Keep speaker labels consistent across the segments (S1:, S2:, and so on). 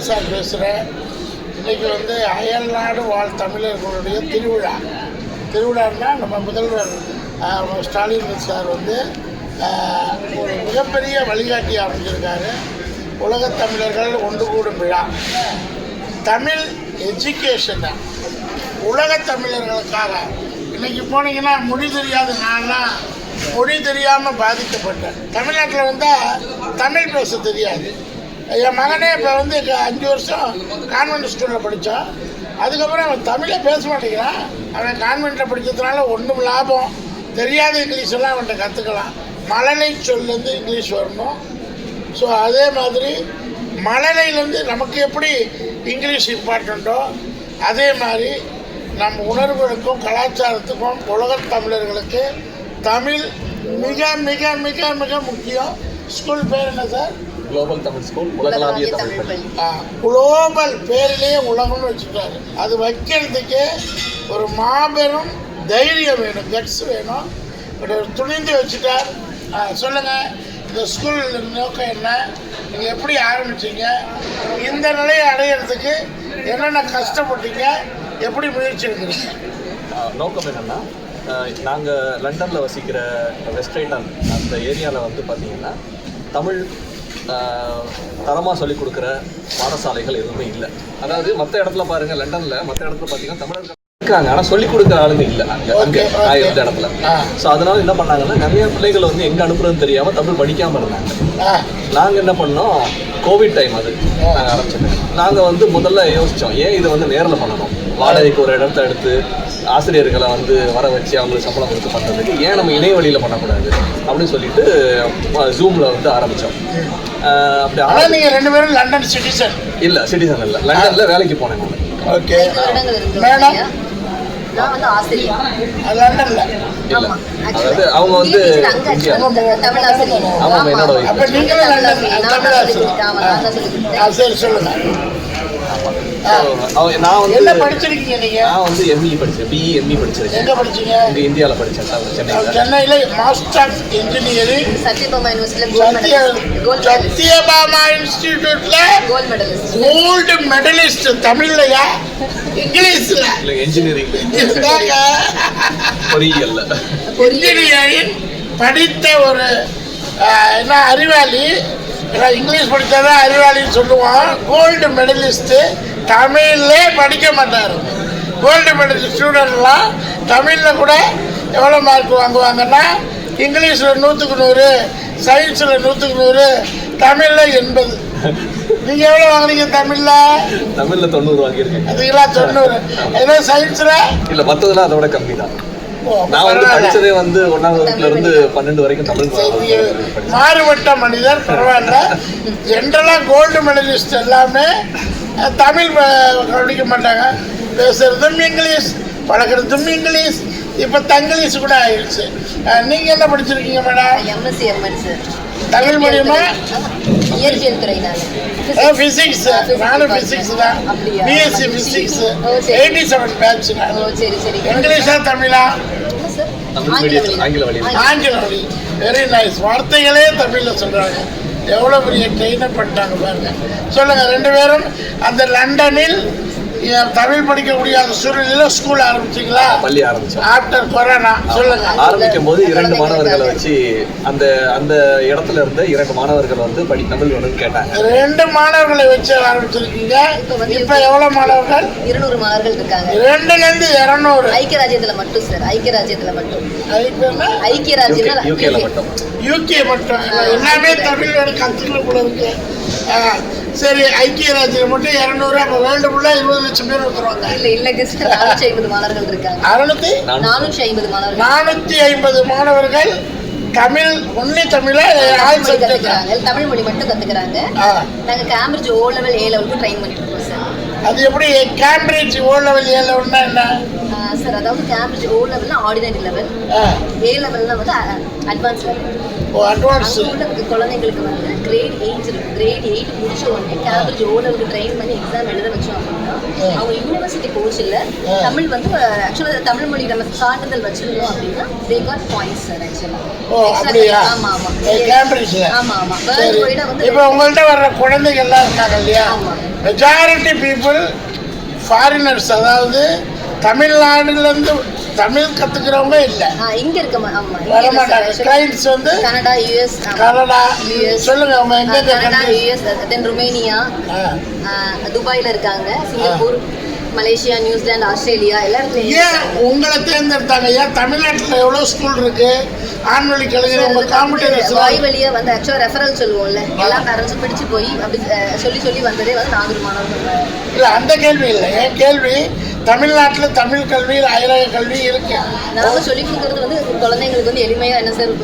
S1: Sir பேசுகிறேன் இன்றைக்கி வந்து அயல்நாடு வாழ் தமிழர்களுடைய திருவிழா. திருவிழான்னா நம்ம முதல்வர் ஸ்டாலின் சார் வந்து ஒரு மிகப்பெரிய வழிகாட்டி அமைஞ்சிருக்காரு. உலகத் தமிழர்கள் ஒன்று கூடும் விழா. தமிழ் எஜுகேஷனை உலகத் தமிழர்களுக்காக. இன்றைக்கி போனீங்கன்னா மொழி தெரியாத நான்லாம் மொழி தெரியாமல் பாதிக்கப்பட்டேன். தமிழ்நாட்டில் வந்தால் தமிழ் பேச தெரியாது. என் மகனே இப்போ வந்து அஞ்சு வருஷம் கான்வென்ட் ஸ்கூலில் படித்தான் அதுக்கப்புறம் அவன் தமிழே பேச மாட்டேங்கிறான். அவன் கான்வென்ட்டில் படித்ததுனால ஒன்றும் லாபம். தெரியாத இங்கிலீஷ் எல்லாம் அவன்கிட்ட கற்றுக்கலாம் மழலை சொல்லேருந்து இங்கிலீஷ் வரணும். ஸோ அதே மாதிரி மழலையிலேருந்து நமக்கு எப்படி இங்கிலீஷ் இம்பார்ட்டண்ட்டோ அதே மாதிரி நம் உணர்வுகளுக்கும் கலாச்சாரத்துக்கும் உலகத் தமிழர்களுக்கு தமிழ் மிக மிக மிக மிக முக்கியம். ஸ்கூல் பேர் என்ன சார்?
S2: குளோபல் தமிழ் ஸ்கூல் உலகளாவிய தமிழ் பள்ளி.
S1: குளோபல் பேரிலேயே உலகம்னு வச்சுட்டாரு அது வைக்கிறதுக்கு ஒரு மாபெரும் தைரியம் வேணும் கட்ஸ் வேணும். ஒரு துணிந்து வச்சுட்டார். ஆ, சொல்லுங்க இந்த ஸ்கூல் நோக்கம் என்ன? நீங்கள் எப்படி ஆரம்பிச்சீங்க? இந்த நிலையை அடையிறதுக்கு என்னென்ன கஷ்டப்பட்டீங்க? எப்படி முயற்சி எடுக்கிறீங்க?
S2: நோக்கம் என்னன்னா நாங்கள் லண்டனில் வசிக்கிற வெஸ்ட் ஐட்டன் அந்த ஏரியாவில் வந்து பார்த்தீங்கன்னா தமிழ் தரமாக சொல்லிக் கொடுக்குற பாடசாலைகள் எதுவுமே இல்லை. அதாவது மற்ற இடத்துல பாருங்கள் லண்டனில் மற்ற இடத்துல பார்த்தீங்கன்னா தமிழர்கள் இருக்காங்க. ஆனால் சொல்லிக் கொடுக்குற ஆளுங்க இல்லை அங்கே அங்கே இருந்த இடத்துல. ஸோ அதனால என்ன பண்ணாங்கன்னா நிறைய பிள்ளைகள் வந்து எங்கே அனுப்புறதுன்னு தெரியாமல் தமிழ் படிக்காமல் இருந்தாங்க. நாங்கள் என்ன பண்ணோம் கோவிட் டைம் அது நாங்கள் ஆரம்பிச்சது. நாங்கள் வந்து முதல்ல யோசித்தோம் ஏன் இதை வந்து நேரில் பண்ணணும்? வாடகைக்கு ஒரு இடத்த எடுத்து ஆசிரியர்களை வந்து வர வச்சு அவங்களுக்கு சம்பளம் கொடுத்து பண்ணுறதுக்கு ஏன் நம்ம இணைய வழியில் பண்ணக்கூடாது அப்படின்னு சொல்லிட்டு ஜூமில் வந்து ஆரம்பித்தோம் அப்படி
S1: ஆனால் நீங்கள் ரெண்டு பேரும் லண்டன் சிட்டிசன்
S2: இல்லை சிட்டிசன் இல்லை. லண்டனில் வேலைக்கு போனேன் நான்.
S1: Okay madam.
S3: நான் வந்து ஆசிரியர்.
S1: லண்டனில்
S2: இல்லை.
S3: ஆமா.
S2: அதாவது அவங்க வந்து இந்தியா.
S3: தமிழ் ஆசிரியர்.
S2: ஆமா, என்னோட.
S1: அப்போ
S3: தமிழ் ஆசிரியர். ஆமா, நான்.
S2: நான் வந்து
S1: என்ன படிச்சிருக்கீங்க நீங்கள்
S2: நான் வந்து எம்இ படிச்சேன். பிஇ எம்இ படிச்சிருக்கேன்.
S1: எங்கே படிச்சீங்க?
S2: இங்கே இந்தியாவில் படித்தேன் சென்னையில்.
S1: சென்னையில் மாஸ்டர் ஆஃப் இன்ஜினியரிங்
S3: சத்யபாமா யூனிவர்சிட்டியில
S1: சத்யபாமா இன்ஸ்டிடியூட்ல
S3: கோல்ட் மெடலிஸ்ட்
S1: கோல்டு மெடலிஸ்ட் தமிழ்லையா? இங்கிலீஷ்ல.
S2: இல்லை இன்ஜினியரிங் பொறியியல்ல.
S1: இன்ஜினியரிங் படித்த ஒரு என்ன அறிவாளி. ஏன்னா இங்கிலீஷ் படித்தாதான் அறிவாளின்னு சொல்லுவோம் கோல்டு மெடலிஸ்ட்டு தமிழ்லே படிக்க மாட்டார். கோல்டு மெடல் ஸ்டூடெண்ட்லாம் தமிழில் கூட எவ்வளோ மார்க் வாங்குவாங்கன்னா இங்கிலீஷில் நூற்றுக்கு நூறு சயின்ஸில் நூற்றுக்கு நூறு தமிழில் எண்பது. நீங்கள் எவ்வளோ வாங்குறீங்க தமிழில்?
S2: தமிழ்ல தொண்ணூறு வாங்கியிருக்கேன்.
S1: அதுக்கெல்லாம் தொண்ணூறு. ஏதோ சயின்ஸில்
S2: இல்ல மத்ததெல்லாம் அதோட கம்மி தான். நான் வந்து படிச்சதே வந்து ஒன்னாம் வகுப்புல இருந்து பன்னெண்டு வரைக்கும் தமிழ்.
S1: மாறுபட்ட மனிதர் பரவாயில்ல. ஜென்ரலாக கோல்டு மெடலிஸ்ட் எல்லாமே தமிழ் படிக்க மாட்டாங்க. பேசுறதும் இங்கிலீஷ் பழக்கிறதும் இங்கிலீஷ். இப்போ தங்கிலீஷ் கூட ஆயிடுச்சு. அஹ், நீங்க என்ன படிச்சிருக்கீங்க மேடம்
S3: எம்எஸ்சி எம்எஸ்
S1: தமிழ் மீடியமா
S3: இயற்பியல் துறை. நான்
S1: ஃபிசிக்ஸ் நானும் ஃபிசிக்ஸ் தான்? BSc physics. Eighty seven batch நான்
S3: சரி சரி.
S1: இங்கிலீஷா தமிழா?
S3: ஆங்கில வழி.
S2: ஆங்கில வழி.
S1: வெரி நைஸ் வார்த்தைகளே தமிழில் சொல்கிறாங்க எவ்வளோ பெரிய ட்ரெயினை பண்ணிட்டாங்க பாருங்க. சொல்லுங்க ரெண்டு பேரும் அந்த லண்டனில் தமிழ் படிக்க முடியாத சூழ்நிலையில் ஸ்கூல் ஆரம்பிச்சிங்களா?
S2: பள்ளி ஆரம்பிச்சேன்
S1: ஆஃப்டர் கொரோனா சொல்லுங்க.
S2: ஆரம்பிக்கும் போது இரண்டு மாணவர்களை வச்சு அந்த அந்த இடத்துல இருந்த இரண்டு மாணவர்கள் வந்து படி தமிழ் வேணும்னு கேட்டாங்க.
S1: ரெண்டு மாணவர்களை வச்சு ஆரம்பிச்சிருக்கீங்க. இப்போ எவ்வளோ மாணவர்கள்?
S3: இருநூறு மாணவர்கள் இருக்காங்க.
S1: ரெண்டுலேருந்து இரநூறு.
S3: ஐக்கிய ராஜ்யத்துல மட்டும் சார் ஐக்கிய ராஜ்யத்துல மட்டும். ஐக்கிய ராஜ்யம்
S2: யூகேல மட்டும்.
S1: யூகே மட்டும். எல்லாமே தமிழ் வேணும் கற்றுக்கல போல இருக்கு. சரி ஐக்கிய ராஜ்யம் மட்டும் இரநூறு அப்போ வேர்ல்டு ஃபுல்லாக இருபது லட்சம் பேர் வந்துருவாங்க
S3: இல்ல இல்லங்க சார் நானூற்றி ஐம்பது மாணவர்கள் இருக்காங்க.
S1: அறுநூத்தி?
S2: நான்
S3: நானூற்றி ஐம்பது மாணவர்கள்.
S1: நானூற்றி ஐம்பது மாணவர்கள் தமிழ் ஒன்லி தமிழை ஆல்
S3: கத்துக்கிறாங்க. தமிழ் மொழி மட்டும் கத்துக்கிறாங்க. நாங்க கேம்பிரிட்ஜ் ஓ லெவல் ஏ லெவலுக்கு ட்ரைன் பண்ணிட்டு இருக்கோம் சார்
S1: அது எப்படி கேம்பிரிட்ஜ் ஓ லெவல் ஏ லெவல்னா என்ன?
S3: சார் அதாவது கேம்பிரிட்ஜ் ஓ லெவல்னா ஆர்டினரி லெவல் ஏ லெவல்னா வந்து அட்வான்ஸ் லெவல்
S1: ஓ அட்வான்ஸ்
S3: குழந்தைங்களுக்கு வந்து கிரேட் எயிட் இருக்கு. கிரேட் எயிட் முடிச்ச உடனே கேம்பிரிட்ஜ் ஓ லெவலுக்கு ட்ரெயின் பண்ணி எக்ஸாம் எழுத வச்சோம் அப்படின்னா அவங்க யூனிவர்சிட்டி கோர்ஸ் இல்ல தமிழ் வந்து ஆக்சுவலாக தமிழ் மொழி நம்ம சான்றிதழ் வச்சிருந்தோம் அப்படின்னா தே காட் பாயிண்ட்ஸ் சார் ஆக்சுவலாக
S1: அப்படியா?
S3: ஆமா ஆமா.
S1: கேம்பிரிட்ஜில்
S3: ஆமா ஆமா.
S1: சரி.
S3: வேர்ல்டு வைடா வந்து
S1: இப்போ உங்கள்கிட்ட வர்ற குழந்தைகள்லாம் இருக்காங்க இல்லையா. மெஜாரிட்டி பீப்புள் ஃபாரினர்ஸ் அதாவது தமிழ்நாடுலேருந்து தமிழ் கற்றுக்கிறவங்க இல்லை.
S3: இங்க இருக்க
S1: வர மாட்டாங்க. கிளைண்ட்ஸ் வந்து
S3: கனடா யூஎஸ்
S1: கனடா
S3: US.
S1: சொல்லுங்க அவங்க எங்கெங்க
S3: கனடா? யூஎஸ் தென் ருமேனியா. துபாயில இருக்காங்க சிங்கப்பூர் மலேசியா நியூசிலாந்து ஆஸ்திரேலியா எல்லா இடத்துலயும்
S1: ஏன் உங்களை தேர்ந்தெடுத்தாங்க? ஏன் தமிழ்நாட்டில் எவ்வளோ ஸ்கூல் இருக்கு? ஆண்மொழி கலைஞர் உங்க
S3: வாய்
S1: காம்படிட்டர்ஸ்
S3: வழியா வந்து ஆக்சுவலா ரெஃபரல் சொல்லுவோம்ல. எல்லா பேரண்ட்ஸும் பிடிச்சு போய் அப்படி சொல்லி சொல்லி வந்ததே வந்து நாகூர் மாணவர்கள்.
S1: இல்லை அந்த கேள்வி இல்லை. என் கேள்வி? தமிழ்நாட்டில் தமிழ் கல்வி அயலக கல்வி இருக்கு.
S3: நாங்க சொல்லி கொடுக்கறது வந்து குழந்தைங்களுக்கு வந்து எளிமையா என்ன சார்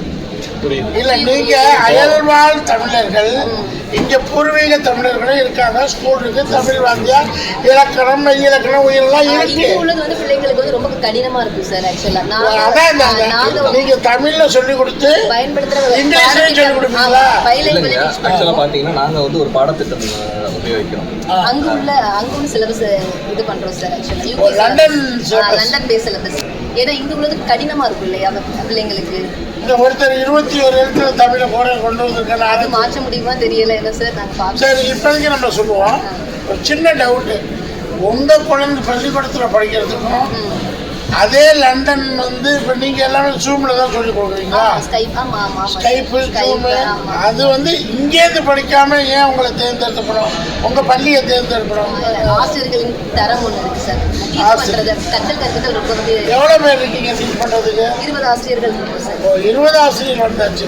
S2: புரியுது.
S1: இல்ல நீங்க அயல்வாழ் தமிழர்கள் இங்க பூர்வீக தமிழர்களும் இருக்காங்க ஸ்கூல் இருக்கு தமிழ் வாத்தியார் இலக்கணம் மெய் இலக்கணம் உயிரெல்லாம் இருக்கு.
S3: உள்ளது வந்து பிள்ளைங்களுக்கு வந்து ரொம்ப கடினமா இருக்கும் சார் ஆக்சுவலா
S1: அதான்
S3: நாங்க
S1: நாங்க
S3: நாங்க
S1: நீங்க தமிழ்ல சொல்லி கொடுத்து
S3: பயன்படுத்துற
S1: இங்கிலீஷ்லயும் சொல்லிக் கொடுப்பீங்களா?
S2: பார்த்தீங்கன்னா நாங்கள் வந்து ஒரு பாடத்திட்டம்
S3: அங்க உள்ள அங்க உள்ள சிலபஸ் இது பண்றோம் சார் ஆக்சுவலா
S1: லண்டன்.
S3: லண்டன் பேஸ் சிலபஸ் ஏன்னா இங்க உள்ளது கடினமா இருக்கும் இல்லையா பிள்ளைங்களுக்கு?
S1: இந்த ஒருத்தர் இருபத்தி ஒரு எழுத்துல தமிழை போட கொண்டு வந்திருக்காரு
S3: அது மாற்ற முடியுமா தெரியல என்ன சார் நாங்க பார்ப்போம்
S1: சரி இப்போதைக்கு நம்ம சொல்லுவோம். ஒரு சின்ன டவுட்டு உங்க குழந்தை பள்ளிக்கூடத்தில் படிக்கிறதுக்கும் அதே லண்டன் வந்து இப்போ நீங்க எல்லாமே ஜூமில் தான் சொல்லி கொடுக்குறீங்களா? ஸ்கைப்பு ஜூமு அது வந்து இங்கேருந்து படிக்காம ஏன் உங்களை தேர்ந்தெடுக்கப்படும்? உங்க பள்ளியை தேர்ந்தெடுக்கணும்
S3: ஆசிரியர்களின் தரம் ஒன்று இருக்கு சார். கற்றல் கற்பித்தல் ரொம்ப வந்து
S1: எவ்வளோ பேர் இருக்கீங்க டீச் பண்ணுறதுக்கு
S3: இருபது ஆசிரியர்கள் இருக்கும் சார்.
S1: ஓ இருபது ஆசிரியர் வந்தாச்சு.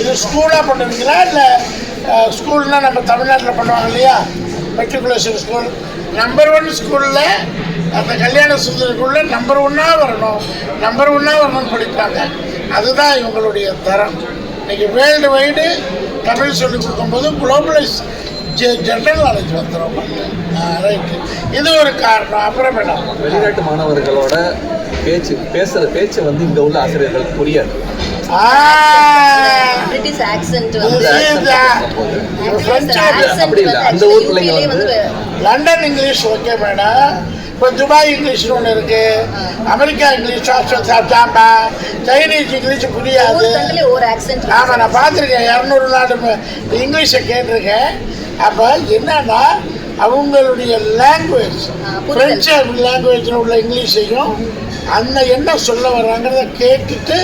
S1: இது ஸ்கூலாக பண்ணுவீங்களா? இல்லை ஸ்கூல்னால் நம்ம தமிழ்நாட்டில் பண்ணுவாங்க இல்லையா? மெட்ரிகுலேஷன் ஸ்கூல் நம்பர் ஒன் ஸ்கூலில் அந்த கல்யாண சுந்தரக்குள்ள நம்பர் ஒன்னாக வரணும். நம்பர் ஒன்னாக வரணும்னு படிப்பாங்க அதுதான் இவங்களுடைய தரம். இன்னைக்கு வேர்ல்டு வைடு தமிழ் சொல்லிக் கொடுக்கும்போது குளோபலைஸ் ஜென்ரல் நாலேஜ் வந்துடும் ரைட்டு இது ஒரு காரணம். அப்புறம் மேடம்
S2: வெளிநாட்டு மாணவர்களோட பேச்சு பேசுகிற பேச்சு வந்து இங்கே உள்ள ஆசிரியர்களுக்கு புரியாது.
S1: ஆ.
S3: பிரிட்டிஷ் ஆக்சென்ட் வந்து
S2: அந்த ஊர் பிள்ளைங்க வந்து
S1: லண்டன் இங்கிலீஷ் ஓகே மேடம் இப்போ துபாய் இங்கிலீஷ்னு ஒன்று இருக்கு. அமெரிக்கா இங்கிலீஷ் சாப்பா சைனீஸ் இங்கிலீஷ் புரியாது. ஆமாம் நான் பார்த்துருக்கேன். இரநூறு நாடு இங்கிலீஷை கேட்டிருக்கேன். அப்போ என்னன்னா அவங்களுடைய லாங்குவேஜ். ஃப்ரெஞ்சு லாங்குவேஜில் உள்ள இங்கிலீஷையும் அந்த என்ன சொல்ல வர்றாங்கிறத கேட்டுட்டு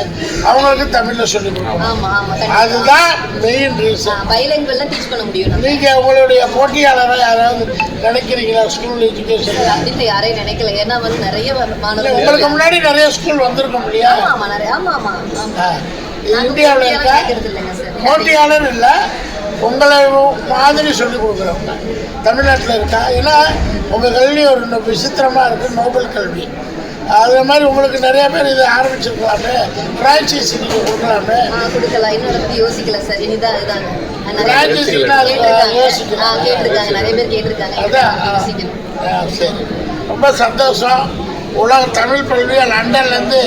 S1: அவங்களுக்கு தமிழில் சொல்லி கொடுக்கணும். அதுதான் மெயின் ரீசன்
S3: டீச் பண்ண முடியும். நம்ம
S1: நீங்க உங்களுடைய போட்டியாளரை யாராவது நினைக்கிறீங்களா? ஸ்கூல் எஜுகேஷன்
S3: அப்படின்னு யாரையும் நினைக்கல. ஏன்னா வந்து நிறைய
S1: உங்களுக்கு முன்னாடி நிறைய ஸ்கூல் வந்திருக்கும் இல்லையா? இந்தியாவில் இருக்கா? போட்டியாளர் இல்லை உங்களை மாதிரி சொல்லி கொடுக்குறவங்க. தமிழ்நாட்டில் இருக்கா? ஏன்னா உங்கள் கல்வி ஒரு விசித்திரமாக இருக்குது நோபல் கல்வி. அதே மாதிரி உங்களுக்கு நிறைய பேர் இதை ஆரம்பிச்சிருக்கலாமே. ஃப்ரான்ச்சைஸ் நீங்கள் கொடுக்கலாமே.
S3: இன்னும் பத்தி யோசிக்கல சார். இனிதான் பேர்
S1: ஃப்ரான்ச்சைஸ்னா
S3: கேட்டிருக்காங்க. நிறைய பேர் கேட்டிருக்காங்க.
S1: அதான் சரி. ரொம்ப சந்தோஷம். உலக தமிழ் கல்வியை லண்டன்லேருந்து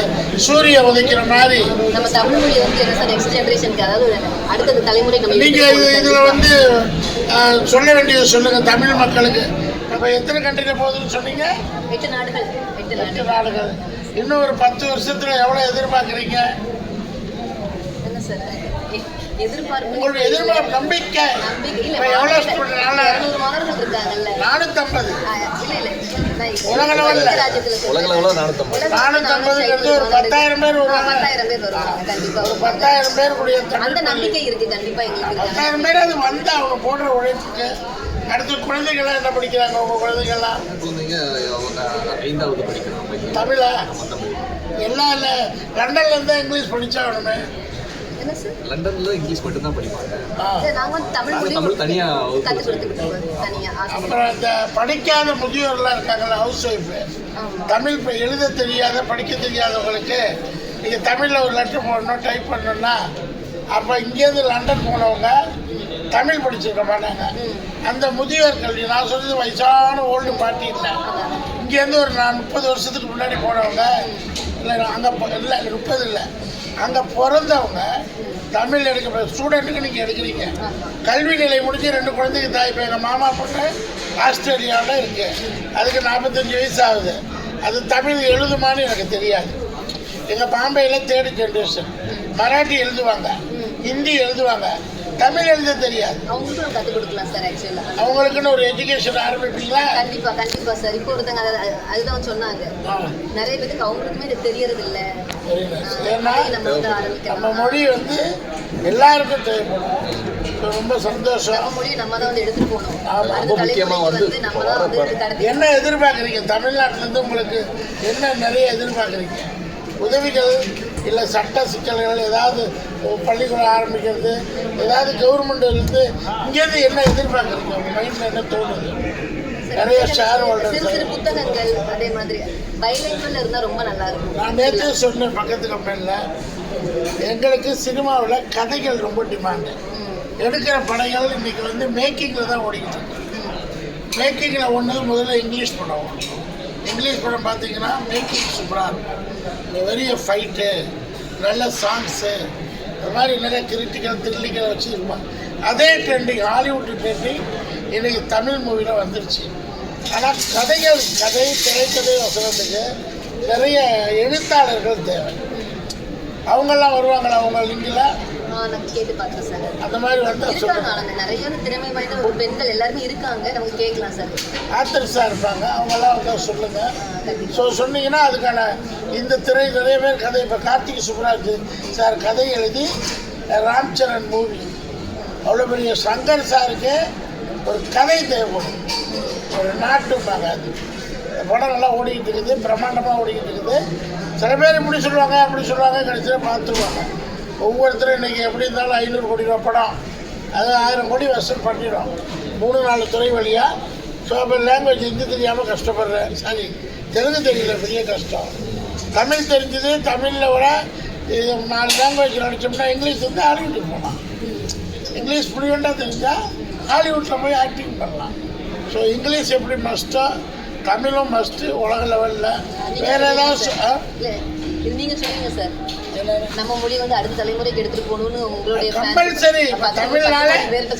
S1: சூரிய உதைக்கிற மாதிரி.
S3: நம்ம தமிழ் மொழி வந்து என்ன சார் நெக்ஸ்ட் ஜெனரேஷனுக்கு அதாவது அடுத்த தலைமுறை நம்ம
S1: நீங்க இது இதுல வந்து சொல்ல வேண்டியது சொல்லுங்க தமிழ் மக்களுக்கு. நம்ம எத்தனை கண்ட்ரில போகுதுன்னு சொன்னீங்க.
S3: எட்டு நாடுகள். எட்டு நாடுகள்.
S1: இன்னும் ஒரு பத்து வருஷத்துல எவ்வளவு எதிர்பார்க்குறீங்க?
S3: என்ன சார்? எதிர்பார்ப்பு
S1: உங்களுடைய எதிர்பார்ப்பு நம்பிக்கை. எவ்வளவு
S3: இரநூறு மாணவர்கள் இருக்காங்கல்ல.
S1: நானூத்தம்பது. உலக
S2: லெவலில்
S1: நானூத்தம்பதுங்கிறது ஒரு பத்தாயிரம் பேர் வருவாங்க.
S3: பத்தாயிரம் பேர் வருவாங்க கண்டிப்பா.
S1: ஒரு. பத்தாயிரம் பேருடைய
S3: அந்த. நம்பிக்கை இருக்கு கண்டிப்பா எங்களுக்கு. இருக்காங்க.
S1: பத்தாயிரம் பேர் அது வந்து அவங்க போடுற உழைப்புக்கு. அடுத்து குழந்தைகள்லாம் என்ன படிக்கிறாங்க? உங்க குழந்தைகள்லாம்?
S2: குழந்தைங்க அவங்க ஐந்தாவது படிக்கிறாங்க.
S1: தமிழா. எல்லாம் இல்லை. லண்டன்ல இருந்தா இங்கிலீஷ் படிச்சாகணுமே.
S3: என்ன சார்
S2: லண்டனில் இங்கிலீஷ் மட்டும்தான் படிப்பாங்க.
S1: ஆ.
S3: சரி, நாங்க வந்து தமிழ்
S2: தமிழ் தனியா
S3: கத்து
S1: அப்புறம் இந்த படிக்காத முதியோர்லாம் இருக்காங்கல்ல ஹவுஸ் ஒய்ஃபு தமிழ் இப்ப எழுத தெரியாத படிக்க தெரியாதவங்களுக்கு நீங்கள் தமிழில் ஒரு லெட்டர் போடணும் டைப் பண்ணணும்னா அப்போ இங்கேருந்து லண்டன் போனவங்க தமிழ் படிச்சிருக்க மாட்டாங்க. அந்த முதியோர் கல்வி நான் சொல்றது வயசான ஓல்டு பாட்டி இல்லை. இங்கேருந்து ஒரு நான் முப்பது வருஷத்துக்கு முன்னாடி போனவங்க இல்லை அங்கே இல்லை முப்பது இல்லை. அங்கே பிறந்தவங்க தமிழ் எடுக்க ஸ்டூடெண்ட்டுக்கு நீங்கள் எடுக்கிறீங்க. கல்வி நிலை முடிஞ்சு ரெண்டு குழந்தைங்க தாய் பையன் எங்கள் மாமா பொண்ணு ஆஸ்திரேலியாவில் இருக்கு. அதுக்கு நாற்பத்தஞ்சு வயசு ஆகுது. அது தமிழ் எழுதுமான்னு எனக்கு தெரியாது. எங்கள் பாம்பேயில் தேர்ட் ஜென்ரேஷன் மராட்டி எழுதுவாங்க. ஹிந்தி எழுதுவாங்க. தமிழ் எழுத தெரியாது.
S3: அவங்களுக்கும் கற்றுக் கொடுக்கலாம் சார் ஆக்சுவலாக
S1: அவங்களுக்குன்னு ஒரு எஜுகேஷன் ஆரம்பிப்பீங்களா?
S3: கண்டிப்பா கண்டிப்பா சார். இப்போ ஒருத்தங்க அது- அது- அதுதான் சொன்னாங்க. நிறைய பேருக்கு அவங்களுக்குமே இது தெரியறது இல்ல நம்ம வந்து
S1: நம்ம
S3: ஆரம்பிக்கலாம்.
S1: மொழி வந்து எல்லாருக்கும் தேவைப்படும். இது ரொம்ப சந்தோஷம்.
S3: நம்ம மொழியை நம்ம தான் வந்து எடுத்துட்டு போகணும்.
S1: என்ன எதிர்பார்க்குறீங்க? தமிழ்நாட்டிலேருந்து உங்களுக்கு என்ன நிறைய எதிர்பார்க்குறீங்க? உதவிகள் இல்லை சட்ட சிக்கல்கள் ஏதாவது பள்ளிக்கூடம் ஆரம்பிக்கிறது ஏதாவது கவர்மெண்ட் இருந்து இங்கேருந்து என்ன எதிர்பார்க்குறீங்க? உங்கள் மைண்டில் என்ன தோணுது? நிறைய ஷேர்
S3: சிறு புத்தகங்கள் அதே மாதிரி பைலிங்குவல் இருந்தா ரொம்ப நல்லா இருக்கும்
S1: நான் நேற்றே சொன்னேன் பக்கத்து கம்பெனியில் எங்களுக்கு சினிமாவில் கதைகள் ரொம்ப டிமாண்டு எடுக்கிற படங்கள் இன்னைக்கு வந்து மேக்கிங்கில் தான் ஓடிக்கிட்டு இருக்கு. மேக்கிங்கில் ஒன்று முதல்ல இங்கிலீஷ் படம் இங்கிலீஷ் படம் பார்த்தீங்கன்னா மேக்கிங் சூப்பராக இருக்கும். பெரிய ஃபைட்டு நல்ல சாங்ஸு இந்த மாதிரி நிறைய கிரிட்டிக்கல் த்ரில்லிக்கல் வச்சுருப்பாங்க. அதே ட்ரெண்டிங் ஹாலிவுட் ட்ரெண்டிங் இன்றைக்கி தமிழ் மூவியில் வந்துருச்சு. ஆனால் கதைகள் கதை திரைக்கதை வசனத்துக்கு நிறைய எழுத்தாளர்கள் தேவை. அவங்கெல்லாம் வருவாங்களா? அவங்க லிங்கில்
S3: நான் கேட்டு பார்த்தேன் சார்.
S1: அந்த மாதிரி வந்தால்
S3: இருக்காங்க
S1: சொல்லுங்கள்
S3: ஆனா நிறைய வந்து திறமை வாய்ந்த பெண்கள் எல்லாருமே இருக்காங்க. நம்ம கேட்கலாம் சார்.
S1: ஆத்தர்ஸாக இருப்பாங்க. சொல்லுங்கள்
S3: ஆ, கண்டிப்பா.
S1: ஸோ சொன்னீங்கன்னா அதுக்கான இந்த திரை நிறைய பேர் கதை. இப்போ கார்த்திக் சுப்ராஜ் சார் கதை எழுதி ராம் சரண் மூவி அவ்வளோ பெரிய சங்கர் சாருக்கு ஒரு கதை தேவைப்படும். ஒரு நாட்டுப்பாங்க அது. படம் நல்லா ஓடிக்கிட்டு இருக்குது. பிரம்மாண்டமாக ஓடிக்கிட்டு இருக்குது. சில பேர் இப்படி சொல்லுவாங்க அப்படி சொல்லுவாங்க கடைசியில் பார்த்துருவாங்க. ஒவ்வொருத்தரும் இன்றைக்கி எப்படி இருந்தாலும் ஐநூறு கோடி ரூபா படம். அது ஆயிரம் கோடி வசூல் பண்ணிடும். மூணு நாலு துறை வழியாக ஸோ அப்போ லாங்குவேஜ் ஹிந்தி தெரியாமல் கஷ்டப்படுறேன் சாரி தெலுங்கு தெரியல பெரிய கஷ்டம். தமிழ் தெரிஞ்சது தமிழில் விட இது நாலு லாங்குவேஜ் நடிச்சோம்னா இங்கிலீஷ் வந்து ஹாலிவுட்டுக்கு போகலாம். இங்கிலீஷ் ஃப்ளூயண்ட்டாக தெரிஞ்சால் ஹாலிவுட்டில் போய் ஆக்டிங் பண்ணலாம். ஸோ இங்கிலீஷ் எப்படி மஸ்ட்டோ தமிழும் மஸ்ட்டு உலக லெவலில் வேறு ஏதாவது சொ- ஆ?
S3: இல்ல சார். நம்ம மொழி வந்து அடுத்த தலைமுறைக்கு எடுத்துட்டு போகணும்னு உங்களுடைய
S1: கம்பல்சரி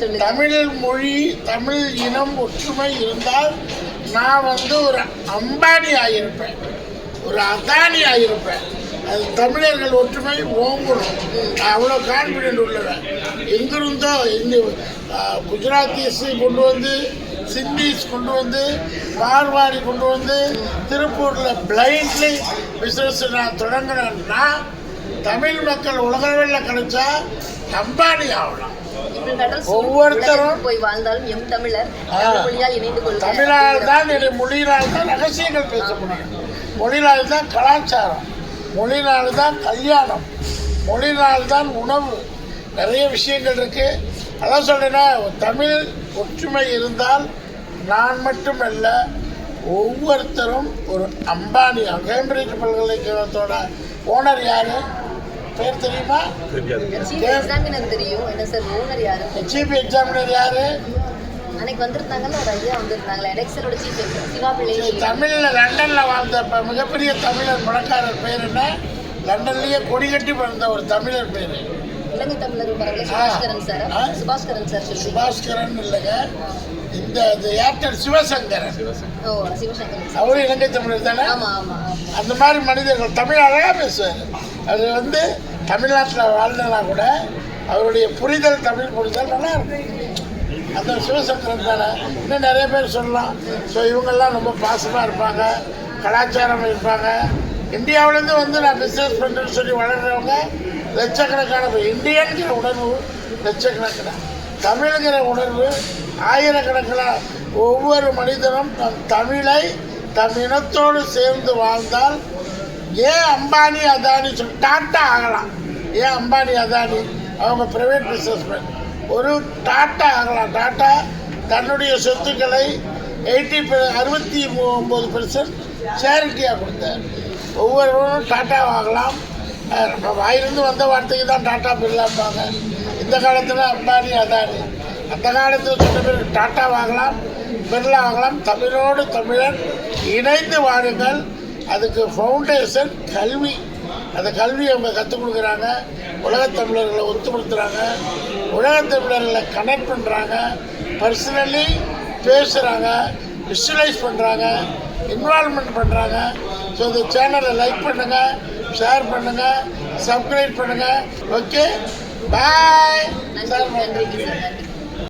S3: சொல்லுங்க.
S1: தமிழ் மொழி தமிழ் இனம் ஒற்றுமை இருந்தால் நான் வந்து ஒரு அம்பானி ஆகியிருப்பேன் ஒரு அதானி ஆகியிருப்பேன் அது தமிழர்கள் ஒற்றுமை ஓங்கணும். நான் அவ்வளோ கான்ஃபிடென்ட் உள்ளவன். எங்கிருந்தோ இந்த குஜராத்திஸ் கொண்டு வந்து சிந்திஸ் கொண்டு வந்து மார்வாடி கொண்டு வந்து திருப்பூரில் பிளைண்ட்லி பிஸ்னஸ் நான் தொடங்கினேன்னா தமிழ் மக்கள் உலகளவில் கிடைச்சா அம்பானி ஆகலாம் ஒவ்வொருத்தரும்
S3: போய் வாழ்ந்தாலும் எம் தமிழர் இணைந்து கொள்கிறார்.
S1: தமிழால் தான் மொழியினால் தான் ரகசியங்கள் பேச முடியும் மொழியினால் தான் கலாச்சாரம் மொழியினால் தான் கல்யாணம் மொழியினால் தான் உணவு. நிறைய விஷயங்கள் இருக்கு. அதான் சொல்றேன்னா தமிழ் ஒற்றுமை இருந்தால் நான் மட்டுமல்ல ஒவ்வொருத்தரும் ஒரு அம்பானி கேம்பிரிட்ஜ் பல்கலைக்கழகத்தோட ஓனர் யாரு? பேர் தெரியுமா?
S3: எக்ஸாமினர் தெரியும். என்ன சார் ஓனர் யாரு?
S1: சீஃப் எக்ஸாமினர் யாரு?
S3: அன்னைக்கு வந்திருந்தாங்கல்ல ஒரு ஐயா வந்திருந்தாங்களே? எடெக்ஸலோட சீஃப் சிவா பிள்ளை
S1: தமிழில் லண்டனில் வாழ்ந்த மிகப்பெரிய தமிழர் பணக்காரர் பேர் என்ன? லண்டன்லேயே கொடி கட்டி பிறந்த ஒரு தமிழர் பேர்.
S3: இலங்கை தமிழர் பரவாயில்ல சுபாஷ்கரன் சார். சுபாஷ்கரன் சார்
S1: சுபாஷ்கரன் இல்லைங்க. இந்த இது ஏர்டெல் சிவசங்கரன்.
S3: ஓ சிவசங்கரன் சார்
S1: அவரும் இலங்கை தமிழர் தானே?
S3: ஆமா ஆமா ஆமா.
S1: அந்த மாதிரி மனிதர்கள் தமிழ் அழகாக பேசுவார். அது வந்து தமிழ்நாட்டில் வாழ்ந்தனா கூட அவருடைய புரிதல் தமிழ் புரிதல் நல்லா இருக்கும் அந்த சிவசங்கரன் தானே இன்னும் நிறைய பேர் சொல்லலாம். ஸோ இவங்கெல்லாம் ரொம்ப பாசமாக இருப்பாங்க கலாச்சாரம் இருப்பாங்க. இந்தியாவிலேருந்து வந்து நான் பிஸ்னஸ் பண்ணுறேன்னு சொல்லி வளர்கிறவங்க லட்சக்கணக்கான பேர். இந்தியன்கிற உணர்வு லட்சக்கணக்கான தமிழுங்கிற உணர்வு ஆயிரக்கணக்கில். ஒவ்வொரு மனிதனும் தம் தமிழை தம் இனத்தோடு சேர்ந்து வாழ்ந்தால் ஏன் அம்பானி அதானி சொல்லி டாட்டா ஆகலாம். ஏன் அம்பானி அதானி அவங்க ப்ரைவேட் பிஸ்னஸ்மேன் ஒரு டாட்டா ஆகலாம். டாட்டா தன்னுடைய சொத்துக்களை எயிட்டி அறுபத்தி ஒம்பது பெர்சன்ட் சேரிட்டியாக கொடுத்தார். ஒவ்வொருவரும் டாட்டா ஆகலாம் நம்ம வாயிலிருந்து வந்த வார்த்தைக்கு தான் டாட்டா பில்லாம்பாங்க இந்த காலத்தில் அம்பானி அதானி. அந்த காலத்தில் சொன்ன பேர் டாட்டா வாங்கலாம் பிர்லா வாங்கலாம். தமிழோடு தமிழன் இணைந்து வாருங்கள். அதுக்கு ஃபவுண்டேஷன் கல்வி. அந்த கல்வியை அவங்க கற்றுக் கொடுக்குறாங்க. உலகத் தமிழர்களை ஒத்துப்படுத்துகிறாங்க உலகத் தமிழர்களை கனெக்ட் பண்ணுறாங்க பர்சனலி பேசுகிறாங்க விஷுவலைஸ் பண்ணுறாங்க இன்வால்மெண்ட் பண்ணுறாங்க ஸோ இந்த சேனலை லைக் பண்ணுங்கள் ஷேர் பண்ணுங்கள் சப்ஸ்கிரைப் பண்ணுங்கள் ஓகே பாய்
S3: சார் நன்றி.